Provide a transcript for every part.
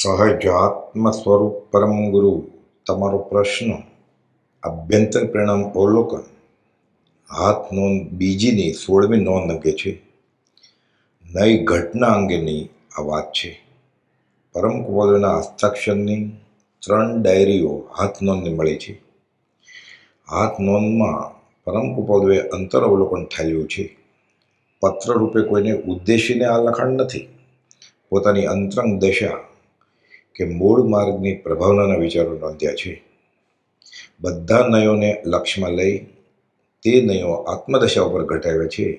સહજાત્મ સ્વરૂપ પરમ ગુરુ તમારો પ્રશ્ન આભ્યંતર પરિણામ અવલોકન હાથ નોંધ બીજીની સોળમી નોંધ અંગે છે નઈ ઘટના અંગેની આ વાત છે પરમ કુમારોના હસ્તાક્ષરની ત્રણ ડાયરીઓ હાથ નોંધને મળી છે હાથ નોંધમાં પરમ કુપાદોએ અંતર અવલોકન થયેલું છે પત્ર રૂપે કોઈને ઉદ્દેશીને આ લખાણ નથી પોતાની અંતરંગ દશા કે મૂળ માર્ગની પ્રભાવનાના વિચારો નોંધ્યા છે. બધા નયોને લક્ષમાં લઈ તે નયો આત્મદશા ઉપર ઘટાવ્યા છે.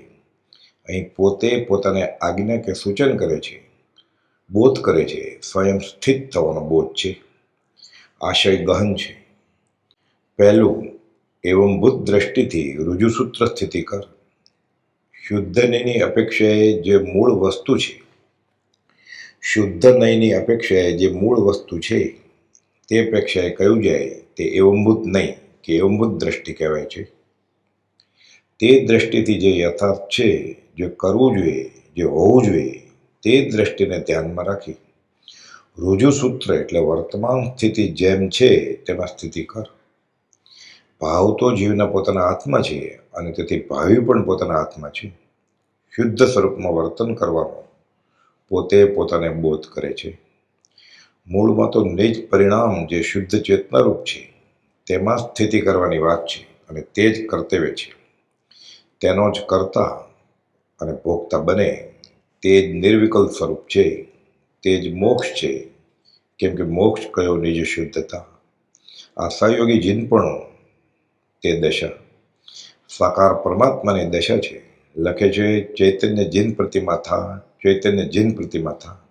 અહીં પોતે પોતાને આજ્ઞા કે સૂચન કરે છે. બોધ કરે છે. સ્વયં સ્થિત થવાનો બોધ છે. આશય ગહન છે. પહેલું, એવમ બુદ્ધ દ્રષ્ટિથી રુજુસૂત્ર સ્થિતિ કર. શુદ્ધનીની અપેક્ષાએ જે મૂળ વસ્તુ છે શુદ્ધ નયની અપેક્ષાએ જે મૂળ વસ્તુ છે, તે અપેક્ષાએ કહ્યું જાય, તે એવંભૂત નહીં કે એવંભૂત દ્રષ્ટિ કહેવાય છે. તે દ્રષ્ટિથી જે યથાર્થ છે, જે કરવું જોઈએ, જે હોવું જોઈએ, તે દ્રષ્ટિને ધ્યાનમાં રાખી. રુજુસૂત્ર એટલે વર્તમાન સ્થિતિ જેમ છે, તેમાં સ્થિતિ કર. ભાવ તો જીવના પોતાના હાથમાં છે અને તેથી ભાવિ પણ પોતાના હાથમાં છે. શુદ્ધ સ્વરૂપમાં વર્તન કરવાનો પોતે પોતાને બોધ કરે છે. મૂળમાં તો નિજ પરિણામ જે શુદ્ધ ચેતનારૂપ છે, તેમાં સ્થિતિ કરવાની વાત છે અને તે જ કર્તવ્ય છે. તેનો જ કરતા અને ભોગતા બને તે જ નિર્વિકલ્પ સ્વરૂપ છે, તે જ મોક્ષ છે. કેમ કે મોક્ષ કયો નિજ શુદ્ધતા? આ સહયોગી જીનપણું તે દશા. સાકાર પરમાત્માની દશા છે. લખે છે, ચૈતન્ય જીન પ્રતિમા થા ચૈતન્ય જૈન પ્રતિમા થા.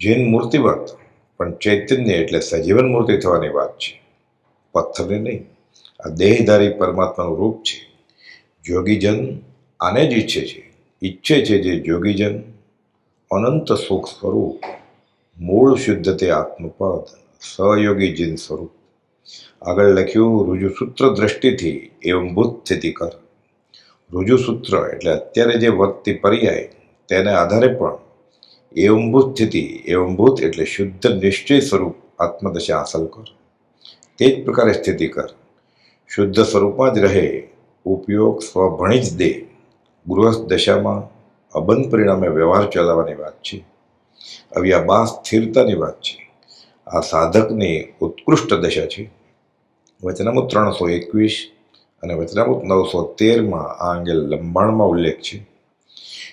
જૈન મૂર્તિવત, પણ ચૈતન્ય એટલે સજીવન મૂર્તિ થવાની વાત છે. પથ્થરની નહીં, આ દેહધારી પરમાત્માનું રૂપ છે. જોગીજન આને જ ઈચ્છે છે. ઈચ્છે છે જે જોગીજન અનંત સુખ સ્વરૂપ, મૂળ શુદ્ધ તે આત્મપદ, સહયોગી જીન સ્વરૂપ. આગળ લખ્યું રુજુસૂત્ર દ્રષ્ટિથી એવંભૂત સ્થિતિ કર. રુજુસૂત્ર એટલે અત્યારે જે વર્તતી પર્યાય તેને આધારે પણ એવંભૂત સ્થિતિ એવંભૂત એટલે શુદ્ધ નિશ્ચય સ્વરૂપ આત્મદશા હાંસલ કર. તે જ પ્રકારે સ્થિતિ કર. શુદ્ધ સ્વરૂપમાં જ રહે, ઉપયોગ સ્વભણી જ દે. ગૃહસ્થ દશામાં અબંધ પરિણામે વ્યવહાર ચલાવવાની વાત છે. આવી આ બા સ્થિરતાની વાત છે. આ સાધકની ઉત્કૃષ્ટ દશા છે. વચનામૂત ત્રણસો એકવીસ અને વચનામૂત નવસો તેરમાં આ અંગે લંબાણમાં ઉલ્લેખ છે.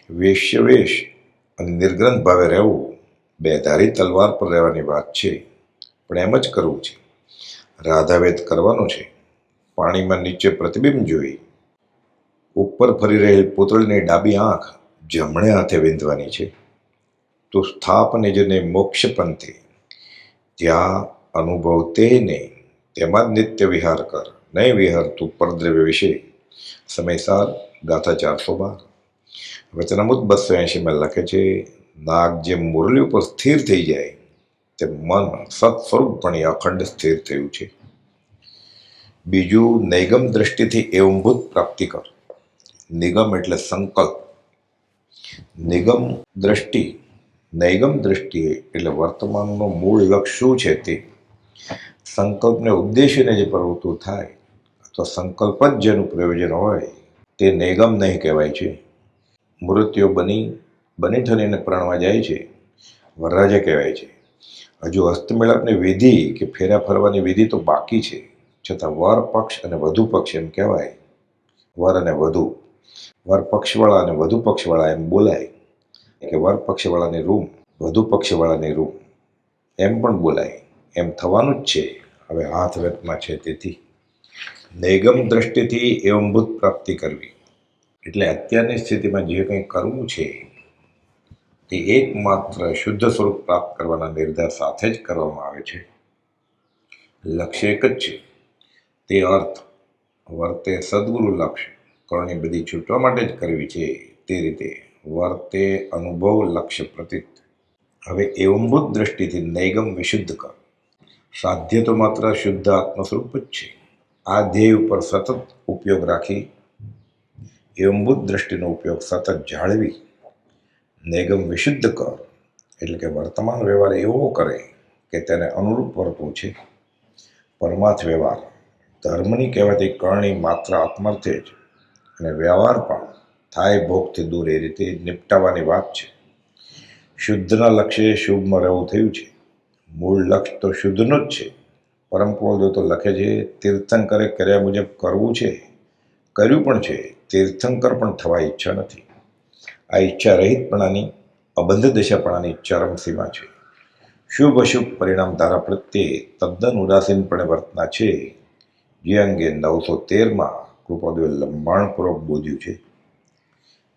વેશ્યવેશ અને નિર્ગ્રંથ ભાવે રહેવું બે ધારી તલવાર પર રહેવાની વાત છે. પણ એમ જ કરવું છે. રાધાવેદ કરવાનો છે. પાણીમાં નીચે પ્રતિબિંબ જોઈ. ઉપર ફરી રહેલ પૂતળીની ડાબી આંખ જમણે હાથે વિંધવાની છે. તો સ્થાપને જને મોક્ષ પંથે. ત્યાં અનુભવ તે નહીં. તેમાં જ નિત્ય વિહાર કર. નહીં વિહાર તું પરદ્રવ્ય વિશે. સમયસાર ગાથા ચારસો બાર. વચનામૃત બસો એંશીમાં લખે છે, નાગ જે મુરલી ઉપર સ્થિર થઈ જાય, તે મન સત્સ્વરૂપપણે અખંડ સ્થિર થયું છે. બીજું, નૈગમ દ્રષ્ટિથી એવંભૂત પ્રાપ્તિ કર. નિગમ એટલે સંકલ્પ. નિગમ દ્રષ્ટિ, નૈગમ દ્રષ્ટિ એટલે વર્તમાનનો મૂળ લક્ષ્ય શું છે તે. સંકલ્પને ઉદ્દેશીને જે પ્રવૃત્તિ થાય, અથવા સંકલ્પ જ જેનું પ્રયોજન હોય, તે નૈગમ નહીં કહેવાય છે. મૃત્યુ બની બની ઠરીને પ્રણવા જાય છે. વરરાજા કહેવાય છે. હજુ હસ્તમેળાપની વિધિ કે ફેરા ફરવાની વિધિ તો બાકી છે. છતાં વર પક્ષ અને વધુ પક્ષ એમ કહેવાય. વર અને વધુ. વર પક્ષવાળા અને વધુ પક્ષવાળા એમ બોલાય. કે વર પક્ષવાળાની રૂમ, વધુ પક્ષવાળાની રૂમ એમ પણ બોલાય. એમ થવાનું જ છે. હવે હાથ વેતમાં છે તેથી. નૈગમ દ્રષ્ટિથી એવંભૂત પ્રાપ્તિ કરવી. એટલે અત્યારની સ્થિતિમાં જે કંઈ કરવું છે, તે એકમાત્ર શુદ્ધ સ્વરૂપ પ્રાપ્ત કરવાના નિર્ધાર સાથે જ કરવામાં આવે છે. લક્ષ્ય એક જ છે. તે અર્થ, વર્તે સદગુરુ લક્ષ્ય, કરણી બધી છૂટવા માટે જ કરવી છે. તે રીતે વર્તે અનુભવ લક્ષ્ય પ્રતીત. હવે એવંભૂત દ્રષ્ટિથી નૈગમ વિશુદ્ધ કર. સાધ્ય તો માત્ર શુદ્ધ આત્મસ્વરૂપ જ છે. આ ધ્યેય ઉપર સતત ઉપયોગ રાખી એવંભૂત દ્રષ્ટિનો ઉપયોગ સતત જાળવી, નિગમ વિશુદ્ધ કર, એટલે કે વર્તમાન વ્યવહાર એવો કરે કે તેને અનુરૂપ વર્તવું છે. પરમાર્થ વ્યવહાર, ધર્મની કહેવાતી કરણી માત્ર આત્માર્થે જ અને વ્યવહાર પણ થાય ભોગથી દૂર એ રીતે નિપટાવવાની વાત છે. શુદ્ધના લક્ષ્યે શુભમાં રહેવું થયું છે. મૂળ લક્ષ્ય તો શુદ્ધનું જ છે. પરમ તો લખે છે, તીર્થંકરે કર્યા મુજબ કરવું છે. કર્યું પણ છે. તીર્થંકર પણ થવા ઈચ્છા નથી. આ ઈચ્છા રહિતપણાની, અબંધ દશાપણાની ચરમસીમા છે. શુભ અશુભ પરિણામ ધારા પ્રત્યે તદ્દન ઉદાસીનપણે વર્તના છે. જે અંગે નવસો તેરમાં કૃપાદેવે લંબાણપૂર્વક બોધ્યું છે.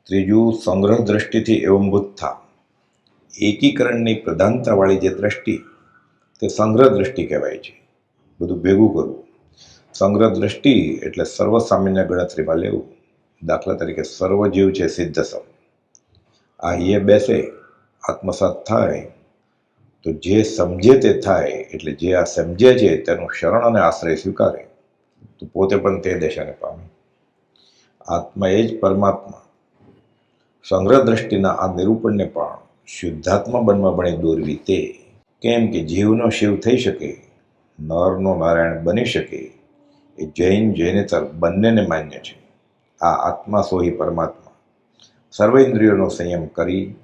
ત્રીજું, સંગ્રહ દ્રષ્ટિથી એવંભૂત થા એકીકરણની પ્રધાનતાવાળી જે દ્રષ્ટિ, તે સંગ્રહ દ્રષ્ટિ કહેવાય છે. બધું ભેગું કરવું. સંગ્રહ દ્રષ્ટિ એટલે સર્વસામાન્ય ગણતરીમાં લેવું. દાખલા તરીકે સર્વજીવ છે સિદ્ધ સમ. આ એ બેસે, આત્મસાત થાય, તો જે સમજે તે થાય, એટલે જે આ સમજે છે તેનું શરણ અને આશ્રય સ્વીકારે, તો પોતે પણ તે દશાને પામે. આત્મા એ જ પરમાત્મા. સંગ્રહ દ્રષ્ટિના આ નિરૂપણને પણ શુદ્ધાત્મા બનવા બને દોરવી તે. કેમ કે જીવનો શિવ થઈ શકે, નરનો નારાયણ બની શકે, એ જૈન જૈનેતર બંનેને માન્ય છે. આ આત્મા સોહી પરમાત્મા. સર્વ ઇન્દ્રિયોનો સંયમ કરી,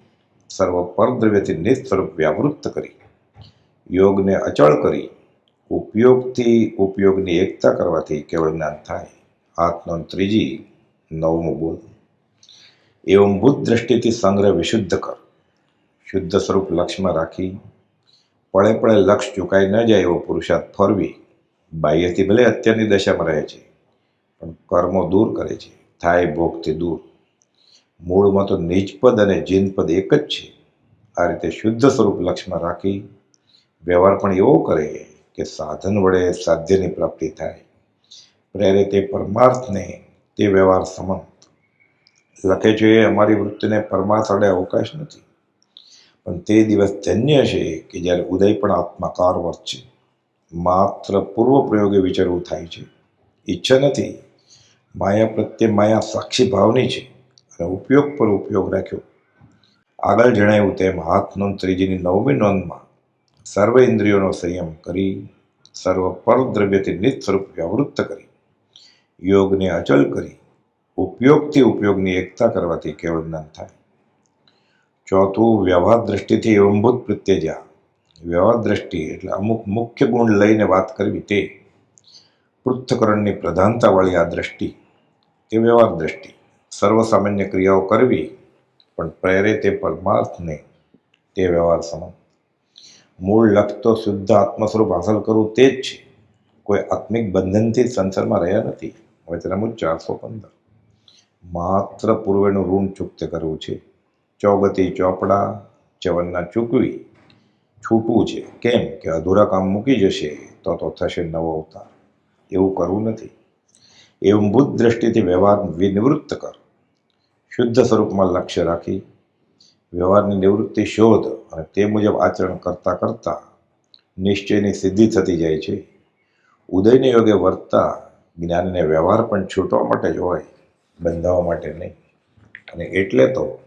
સર્વ પરદ્રવ્યથી નિસ્વરૂપ વ્યાવૃત્ત કરી, યોગને અચળ કરી, ઉપયોગથી ઉપયોગની એકતા કરવાથી કેવળ જ્ઞાન થાય. આત્મનો ત્રીજી, નવમો બોલ. એવું ભૂત દ્રષ્ટિથી સંગ્રહ વિશુદ્ધ કર. શુદ્ધ સ્વરૂપ લક્ષ્યમાં રાખી, પળે પળે લક્ષ ચૂકાઈ ન જાય એવો પુરુષાર્થ ફરવી. બાહ્યથી ભલે અત્યારની દશામાં રહે છે, પણ કર્મો દૂર કરે છે. થાય ભોગથી દૂર. મૂળમાં તો નીચપદ અને જીનપદ એક જ છે. આ રીતે શુદ્ધ સ્વરૂપ લક્ષ્યમાં રાખી વ્યવહાર પણ એવો કરે કે સાધન વડે સાધ્યની પ્રાપ્તિ થાય. પ્રેરે તે પરમાર્થને તે વ્યવહાર સમંત. લખે છે, અમારી વૃત્તિને પરમાર્થ અડે અવકાશ નથી. પણ તે દિવસ ધન્ય છે કે જ્યારે ઉદય પણ આત્માકાર વર્તશે માત્ર પૂર્વ પ્રયોગે વિચારવું થાય છે. ઈચ્છા નથી માયા પ્રત્યે માયા સાક્ષી ભાવની છે અને ઉપયોગ પર ઉપયોગ રાખ્યો. આગળ જણાવ્યું તેમ હાથ નોંધ ત્રીજીની નવમી નોંધમાં સર્વ ઇન્દ્રિયોનો સંયમ કરી, સર્વ પરદ્રવ્યથી નિત સ્વરૂપ વ્યાવૃત્ત કરી, યોગને અચલ કરી, ઉપયોગથી ઉપયોગની એકતા કરવાથી કેવળ જ્ઞાન થાય. ચોથું, વ્યવહાર દ્રષ્ટિથી એવંભૂત પ્રત્યેજા. વ્યવહાર દ્રષ્ટિ એટલે અમુક મુખ્ય ગુણ લઈને વાત કરવી તે. પૃથ્થકરણની પ્રધાનતાવાળી આ દ્રષ્ટિ તે વ્યવહાર દ્રષ્ટિ. સર્વસામાન્ય ક્રિયાઓ કરવી પણ પ્રેરે તે પરમાર્થને તે વ્યવહાર સમાન મૂળ લક્ષ્ય તો શુદ્ધ આત્મ સ્વરૂપ હાંસલ કરવું તે જ છે. કોઈ આત્મિક બંધનથી સંસારમાં રહ્યા નથી. હવે તેના મુજબ ચારસો પંદર. માત્ર પૂર્વેનું ઋણ ચૂકતે કરવું છે. ચોગતી ચોપડા ચવનના ચૂકવી છૂટવું છે. કેમ કે અધૂરા કામ મૂકી જશે તો તો થશે નવો અવતાર. એવું કરવું નથી. એવું બુદ્ધ દ્રષ્ટિથી વ્યવહાર વિનિવૃત્ત કર. શુદ્ધ સ્વરૂપમાં લક્ષ્ય રાખી વ્યવહારની નિવૃત્તિ શોધ અને તે મુજબ આચરણ કરતાં કરતાં નિશ્ચયની સિદ્ધિ થતી જાય છે. ઉદયને યોગે વર્તતા જ્ઞાનને વ્યવહાર પણ છૂટવા માટે જ હોય બંધાવવા માટે નહીં. અને એટલે તો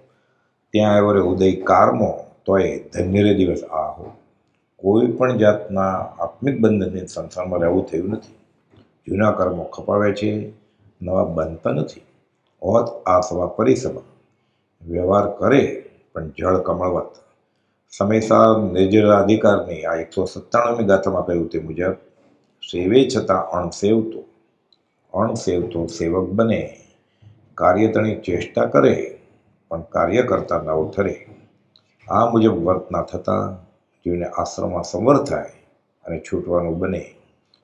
ત્યાં આવ્યો ઉદય કારમો તોય ધન્યરે દિવસ દિવસ આહો. કોઈ પણ જાતના આત્મિક બંધનની સંસારમાં રહેવું થયું નથી. જૂના કર્મો ખપાવે છે, નવા બનતા નથી. હોત આ સભા પરિસભા. વ્યવહાર કરે, પણ જળ કમળવત. સમયસાર નિર્જરાધિકારની આ એકસો સત્તાણુંમી ગાથામાં કહ્યું તે મુજબ, સેવે છતાં અણસેવતો. અણસેવતો સેવક બને. કાર્યતણી ચેષ્ટા કરે, પણ કાર્ય કરતા નવ ઠરે. આ મુજબ વર્તના થતાં જીવને આશ્રમમાં સંવર થાય અને છૂટવાનું બને.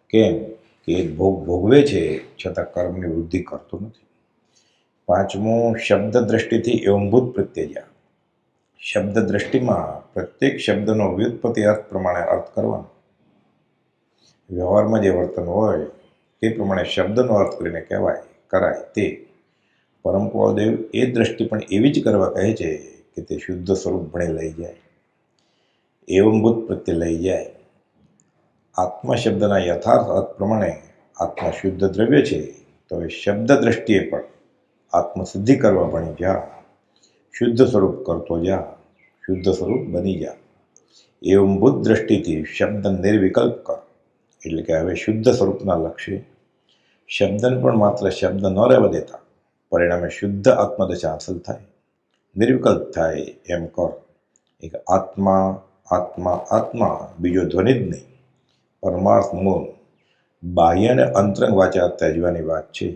કેમ? કે એક ભોગ ભોગવે છે છતાં કર્મની વૃદ્ધિ કરતો નથી. પાંચમું શબ્દ દ્રષ્ટિથી એવંભૂત પ્રત્યજા. શબ્દ દ્રષ્ટિમાં પ્રત્યેક શબ્દનો વ્યુત્પત્તિ અર્થ પ્રમાણે અર્થ કરવાનો. વ્યવહારમાં જે વર્તન હોય, તે પ્રમાણે શબ્દનો અર્થ કરીને કહેવાય, કરાય તે. પરમ એ દ્રષ્ટિ પણ એવી જ કરવા કહે છે કે તે શુદ્ધ સ્વરૂપ ભણે લઈ જાય. એવંભૂત પ્રત્યે લઈ જાય. આત્મા શબ્દના યથાર્થ અર્થ પ્રમાણે આત્મા શુદ્ધ દ્રવ્ય છે તો એ શબ્દ દ્રષ્ટિએ પણ આત્મસિદ્ધિ કરવા ભણી જા શુદ્ધ સ્વરૂપ કરતો જા શુદ્ધ સ્વરૂપ બની જા એવમ બુદ્ધ દ્રષ્ટિથી શબ્દ નિર્વિકલ્પ કર એટલે કે હવે શુદ્ધ સ્વરૂપના લક્ષ્ય શબ્દને પણ માત્ર શબ્દ ન રહેવા દેતા પરિણામે શુદ્ધ આત્મદશા હાંસલ થાય નિર્વિકલ્પ થાય એમ કર એક આત્મા આત્મા આત્મા બીજો ધ્વનિ જ નહીં પરમાર્થ મૂળ. બાહ્ય અને અંતરંગ વાચા ત્યજવાની વાત છે.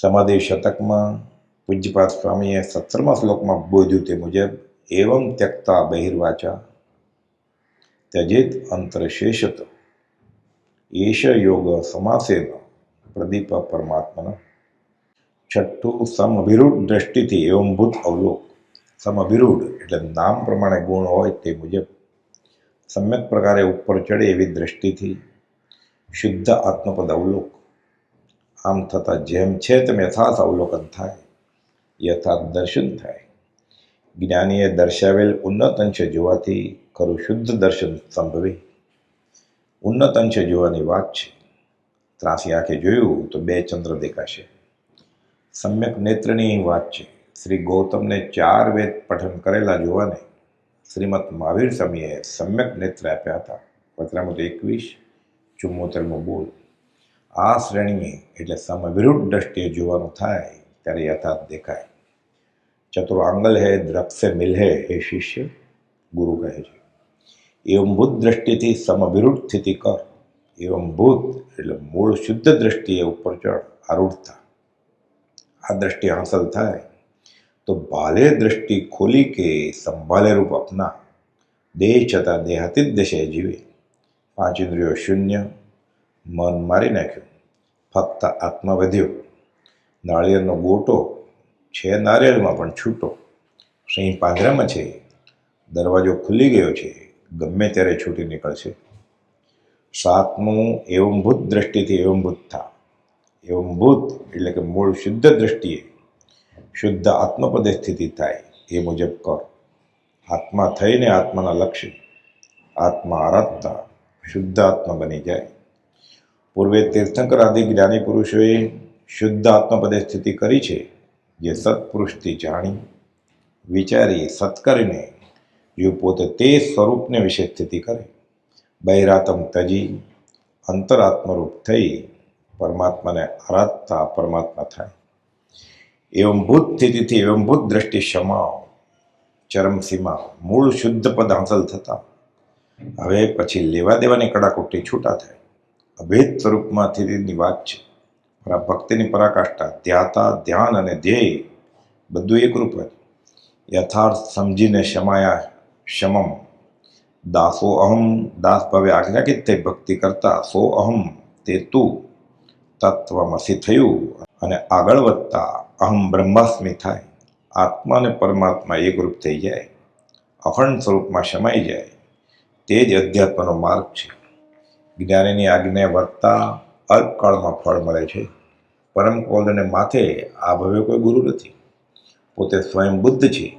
સમાધિ શતકમાં પૂજ્યપાદ સ્વામીએ સત્તરમા શ્લોકમાં બોધ્યું તે મુજબ એવમ ત્યક્તા બહિર્વાચા ત્યજેત અંતરશેષત. એશ યોગ સમાસેન પ્રદીપ પરમાત્મન. છઠ્ઠું સમભિરૂઢ દ્રષ્ટિથી એવમભૂત અવલોક. સમભિરૂઢ એટલે નામ પ્રમાણે ગુણ હોય તે મુજબ સમ્યક પ્રકારે ઉપર ચડે એવી દ્રષ્ટિથી શુદ્ધ આત્મપદ અવલોક આમ થતાં જેમ છે તેમ યથાર્થ અવલોકન થાય યથાર્થ દર્શન થાય જ્ઞાનીએ દર્શાવેલ ઉન્નત અંશે જોવાથી ખરું શુદ્ધ દર્શન સંભવે ઉન્નત અંશે જોવાની વાત છે ત્રાસી આંખે જોયું તો બે ચંદ્ર દેખાશે સમ્યક નેત્રની વાત છે શ્રી ગૌતમને ચાર વેદ પઠન કરેલા જોવાને શ્રીમદ મહાવીર સ્વામીએ સમ્યક નેત્ર આપ્યા હતા. વચનામૃત એકવીસ, ચુમ્મોતેરમો બોલ. આ શ્રેણીએ એટલે સમવિરુદ્ધ દ્રષ્ટિએ જોવાનું થાય ત્યારે યથાર્થ દેખાય. ચતુર આંગલ હે, દ્રક્ષે મિલ હે એ શિષ્ય, ગુરુ કહે છે. એવમ ભૂત દ્રષ્ટિથી સમવિરુદ્ધ સ્થિતિ કર. એવમ ભૂત એટલે મૂળ શુદ્ધ દ્રષ્ટિએ ઉપર ચઢ, આરૂઢતા. આ દ્રષ્ટિ હાંસલ થાય. તો ભાલે દ્રષ્ટિ ખોલી કે સંભાલે રૂપ અપના. દેહ છતાં દેહાતીત દેશે જીવે. પાંચ ઇન્દ્રિયો શૂન્ય. મન મારી નાખ્યું. ફક્ત આત્મા વધ્યો. નાળિયેરનો ગોટો છે નારિયેળમાં પણ છૂટો. સિંહ પાંજરામાં છે. દરવાજો ખુલી ગયો છે. ગમે ત્યારે છૂટી નીકળશે. સાતમું એવમભૂત દ્રષ્ટિથી એવમભૂત થા. એવમભૂત એટલે કે મૂળ શુદ્ધ દ્રષ્ટિએ શુદ્ધ આત્મપદે સ્થિતિ થાય એ મુજબ કર. આત્મા થઈને આત્માના લક્ષ્ય, આત્મા આરાધતા, શુદ્ધ આત્મા બની જાય. પૂર્વે તીર્થંકર આદિ જ્ઞાની પુરુષોએ શુદ્ધ આત્મપદે સ્થિતિ કરી છે, જે સત્પુરુષથી જાણી, વિચારી, સત્કરીને જો પોતે તે સ્વરૂપને વિશે સ્થિતિ કરે. બહિરાતમ તજી, અંતરાત્મરૂપ થઈ પરમાત્માને આરાધતા પરમાત્મા થાય. એવમભૂત સ્થિતિથી એવમભૂત દ્રષ્ટિ ક્ષમાઓ ચરમસીમા મૂળ શુદ્ધ પદ હાંસલ થતા. હવે પછી લેવા દેવાની કડાકુટી છૂટા થાય. અભેદ સ્વરૂપમાં સ્થિતિની વાત છે. આ ભક્તિની પરાકાષ્ઠા, ધ્યાતા, ધ્યાન અને ધ્યેય બધું એકરૂપ જ યથાર્થ સમજીને ક્ષમાયા શમમ દાસો અહમ, દાસ ભાવે આજ્ઞાકિત થઈ ભક્તિ કરતા સો અહમ, તે તું તત્વમસી થયું અને આગળ વધતા. અહમ બ્રહ્માસ્મિ થાય. આત્મા અને પરમાત્મા એકરૂપ થઈ જાય. અખંડ સ્વરૂપમાં સમાઈ જાય. તે જ અધ્યાત્મનો માર્ગ છે. જ્ઞાનીની આજ્ઞા વર્તા અલ્પકાળમાં ફળ મળે છે. પરમ કોદને માથે આ ભવ્ય કોઈ ગુરુ નથી. પોતે સ્વયં બુદ્ધ છે.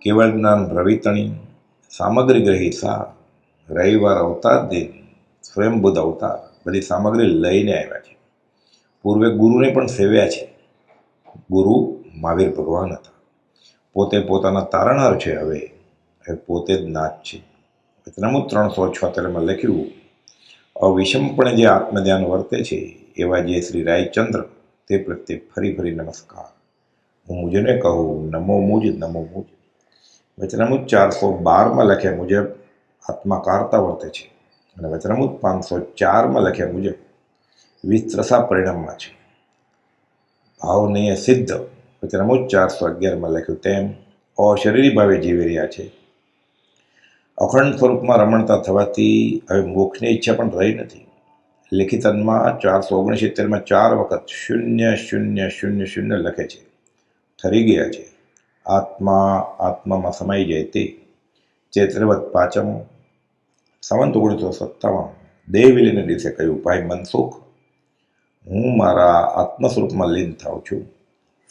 કેવળ જ્ઞાન પ્રવિતણી સામગ્રી ગ્રહી સા રવિવાર અવતાર દિન સ્વયં બુદ્ધ અવતાર, બધી સામગ્રી લઈને આવ્યા છે. પૂર્વે ગુરુને પણ સેવ્યા છે. ગુરુ મહાવીર ભગવાન હતા. પોતે પોતાના તારણહાર છે હવે. હવે પોતે જ નાથ છે. વચનામું ત્રણસો છોતેરમાં લખ્યું અવિષમપણે જે આત્મધ્યાન વર્તે છે, એવા જે શ્રી રાયચંદ્ર, તે પ્રત્યે ફરી ફરી નમસ્કાર. હું મુજને કહું, નમો મુજ નમો મુજ. વચનામુદ ચારસો બારમાં લખ્યા મુજબ આત્મા કારતા વર્તે છે. અને વચનામુદ પાંચસો ચારમાં લખ્યા મુજબ વિસ્ત્રસા પરિણામમાં છે. ભાવનીય સિદ્ધ. વચનામુત ચારસો અગિયારમાં લખ્યું તેમ અશરીરી ભાવે જીવી રહ્યા છે. અખંડ સ્વરૂપમાં રમણતા થવાથી હવે મોક્ષની ઈચ્છા પણ રહી નથી. લેખિતનમાં ચારસો ઓગણસિત્તેરમાં ચાર વખત શૂન્ય શૂન્ય શૂન્ય શૂન્ય લખે છે. ઠરી ગયા છે. આત્મા, આત્મામાં સમાઈ જાય તે. ચૈત્રવત પાંચમ. સંવંત ઓગણીસો સત્તાવન. દેવલીને દિવસે કહ્યું, ભાઈ મનસુખ હું મારા આત્મ સ્વરૂપમાં લીન થાઉં છું.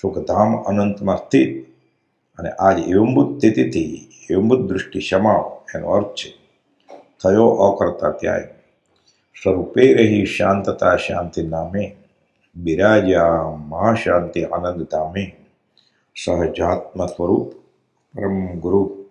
સુખધામ અનંતમાં સ્થિત અને આજ એવંબુદ્ધ સ્થિતિથી એવંબુદ્ધ દૃષ્ટિ ક્ષમાઓ એનો અર્થ છે, થયો અકર્તા ત્યાય સ્વરૂપે રહી શાંતતા શાંતિ નામે, બિરાજ્યા મહાશાંતિ આનંદ ધામે. સહજાત્મ સ્વરૂપ પરમ ગુરુ